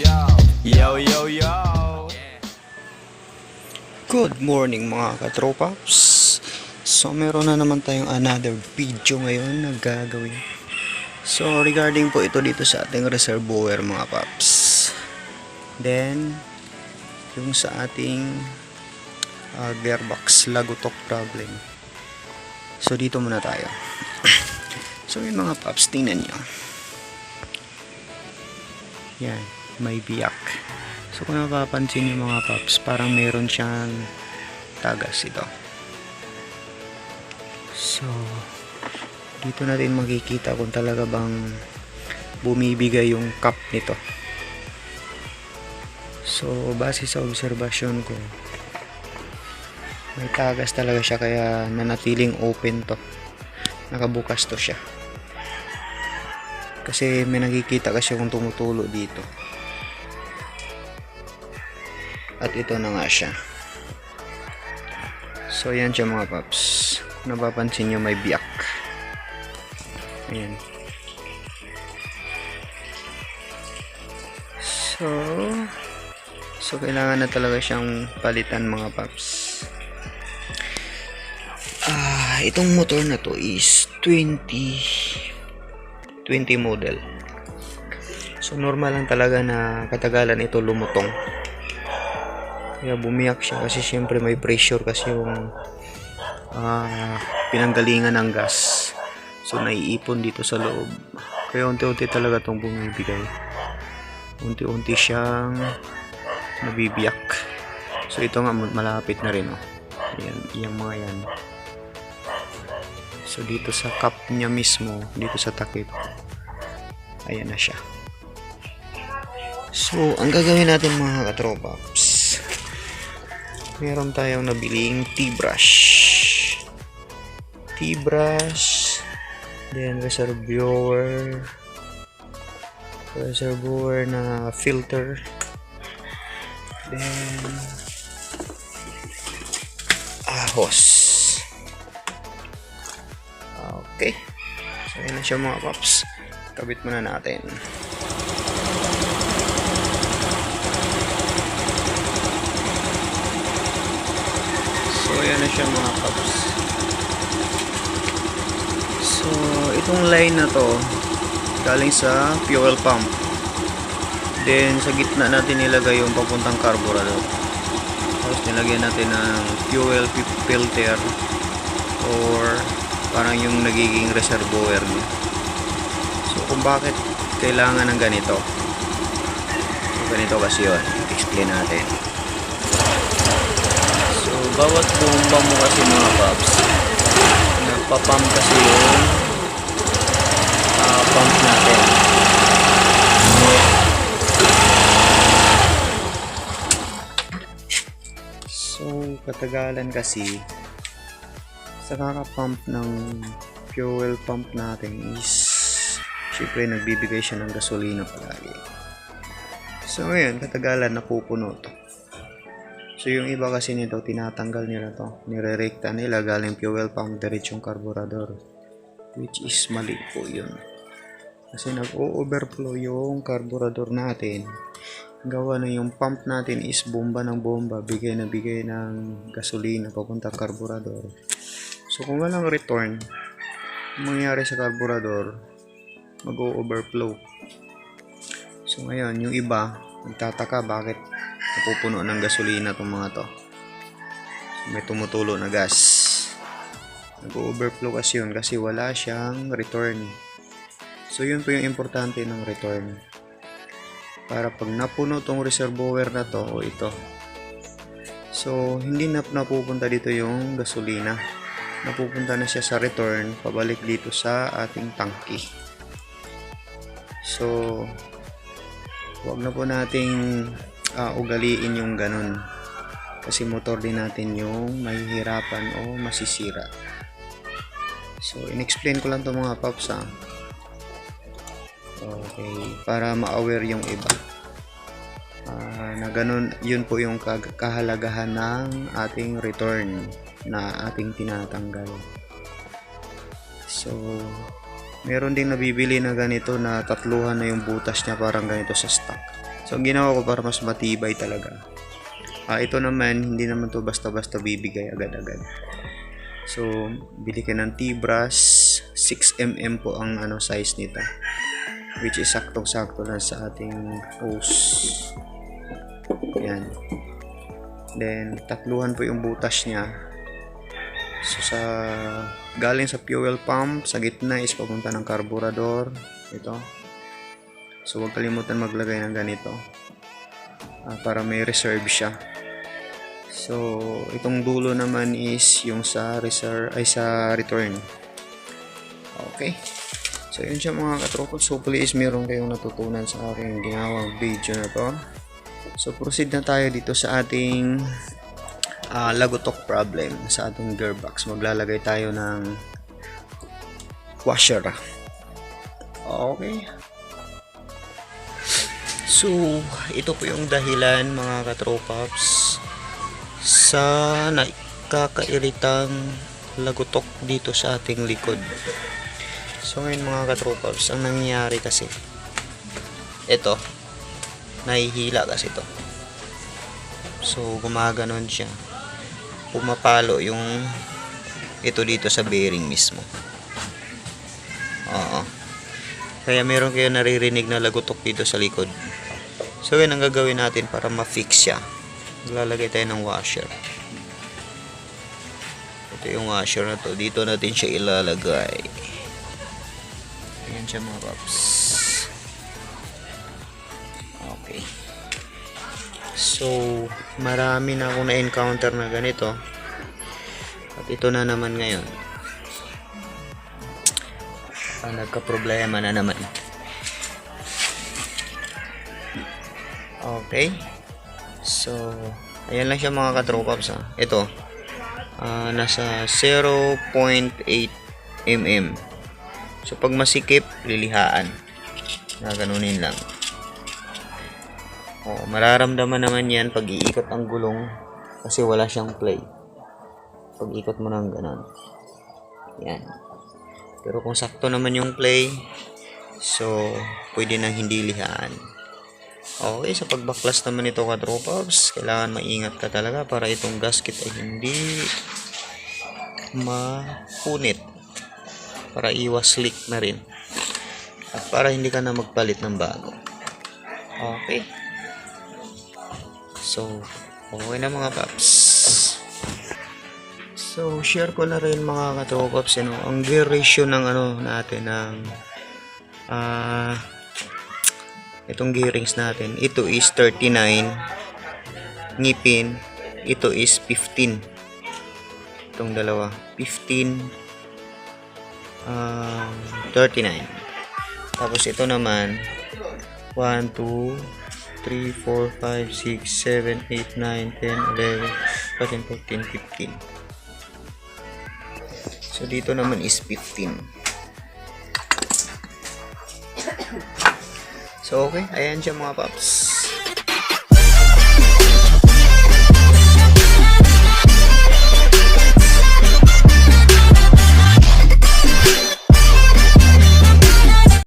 Yo, yo, yo. Good morning mga katropaps So meron na naman tayong another video ngayon na gagawin. So regarding po ito dito sa ating reservoir mga paps. Then yung sa ating uh, gearbox lagutok problem. So dito muna tayo. So yung mga paps tingnan nyo. Yan may biyak So kung napapansin niyo mga paps, parang meron siyang tagas ito. So, dito natin makikita kung talaga bang bumibigay yung cup nito. So, base sa obserbasyon ko, may tagas talaga siya kaya nanatiling open to. Nakabukas to siya. Kasi may nakikita kasi kung tumutulo dito. At ito na nga siya. So, yan siya mga paps. Kung napapansin nyo, may biyak. Ayan. So, so kailangan na talaga siyang palitan mga paps. Ah, itong motor na to is 20 20 model. So normal lang talaga na katagalan ito lumutong. Kaya bumiyak siya kasi syempre may pressure kasi yung ah, pinanggalingan ng gas. So naiipon dito sa loob. Kaya unti-unti talaga itong bumibigay. Unti-unti siyang nabibiyak. So ito nga malapit na rin oh. Yan, yung mga yan. So dito sa cup niya mismo, dito sa takip. Ayan na siya. So, ang gagawin natin mga katropaps, meron tayong nabiling T-brush. T-brush, then reservoir, reservoir na filter, then ahos. Okay. So, yun na siya mga paps. Kabit muna natin. So, yan na siya mga paps. So, itong line na to, galing sa fuel pump. Then, sa gitna natin nilagay yung papuntang carburetor. Tapos, nilagyan natin ng fuel filter or parang yung nagiging reservoir niya. So, kung bakit kailangan ng ganito. So, ganito kasi yun. Explain natin. Bawat bomba mo kasi mga paps, nagpa-pump kasi yung ah, pump natin. So, katagalan kasi, sa kakapump ng fuel pump natin is syempre nagbibigay siya ng gasolina palagi. So, ngayon, katagalan napupuno to. So yung iba kasi nito tinatanggal nila to, nirerekta nila galing fuel pump diretsong carburetor. Which is mali po yun. Kasi nag-o-overflow yung carburetor natin. Gawa na yung pump natin is bomba ng bomba, bigay na bigay ng gasolina papunta carburetor. So kung walang return, ang mangyayari sa carburetor, mag-o-overflow. So ngayon, yung iba, nagtataka bakit napupuno ng gasolina itong mga to. May tumutulo na gas. Nag-overflow kasi yun kasi wala siyang return. So yun po yung importante ng return. Para pag napuno tong reservoir na to o ito. So hindi na napupunta dito yung gasolina. Napupunta na siya sa return pabalik dito sa ating tangki. So wag na po nating ah, ugaliin yung ganun. Kasi motor din natin yung mahihirapan o masisira. So, in-explain ko lang to mga paps ha. Okay, para ma-aware yung iba. Ah, na ganun, yun po yung kahalagahan ng ating return na ating tinatanggal. So, meron ding nabibili na ganito na tatluhan na yung butas niya parang ganito sa stock. So, ang ginawa ko para mas matibay talaga. Ah, ito naman, hindi naman to basta-basta bibigay agad-agad. So, bili ka ng T-brush. 6mm po ang ano size nito. Which is saktong-sakto lang sa ating hose. Yan. Then, tatluhan po yung butas niya. So, sa galing sa fuel pump, sa gitna is papunta ng carburetor. Ito. So, huwag kalimutan maglagay ng ganito. Ah, para may reserve siya. So, itong dulo naman is yung sa reserve ay sa return. Okay. So, yun siya mga katropos. Hopefully is meron kayong natutunan sa aking ginawang video na to. So, proceed na tayo dito sa ating ah, lagotok problem sa ating gearbox. Maglalagay tayo ng washer. Okay. So, ito po yung dahilan mga katropaps sa nakakairitang lagotok dito sa ating likod. So ngayon mga katropaps, ang nangyayari kasi ito, nahihila kasi ito. So gumaganon siya. Pumapalo yung ito dito sa bearing mismo. Oo. Kaya meron kayo naririnig na lagotok dito sa likod. So yun ang gagawin natin para ma-fix siya. Lalagay tayo ng washer. Ito yung washer na to. Dito natin siya ilalagay. Ayan siya mga paps. Okay. So, marami na akong na-encounter na ganito. At ito na naman ngayon. Ah, nagka-problema na naman. Okay. So, ayan lang siya mga katropaps ha. Ito, ah, nasa 0.8 mm. So, pag masikip, lilihaan. Gaganunin lang. Oh, mararamdaman naman yan pag iikot ang gulong kasi wala siyang play. Pag ikot mo ng ganon. Yan. Pero kung sakto naman yung play, so, pwede nang hindi lihaan. Okay, sa pagbaklas naman ito ka Pops, kailangan maingat ka talaga para itong gasket ay hindi mapunit. Para iwas leak na rin. At para hindi ka na magpalit ng bago. Okay. So, okay na mga paps. So, share ko na rin mga katropaps, ano, ang gear ratio ng ano natin ng ah itong gearings natin. Ito is 39 ngipin. Ito is 15. Itong dalawa. 15 um, 39. Tapos ito naman 1, 2, 3, 4, 5, 6, 7, 8, 9, 10, 11, 13, 14, 15. So dito naman is 15. So, okay. Ayan siya mga paps.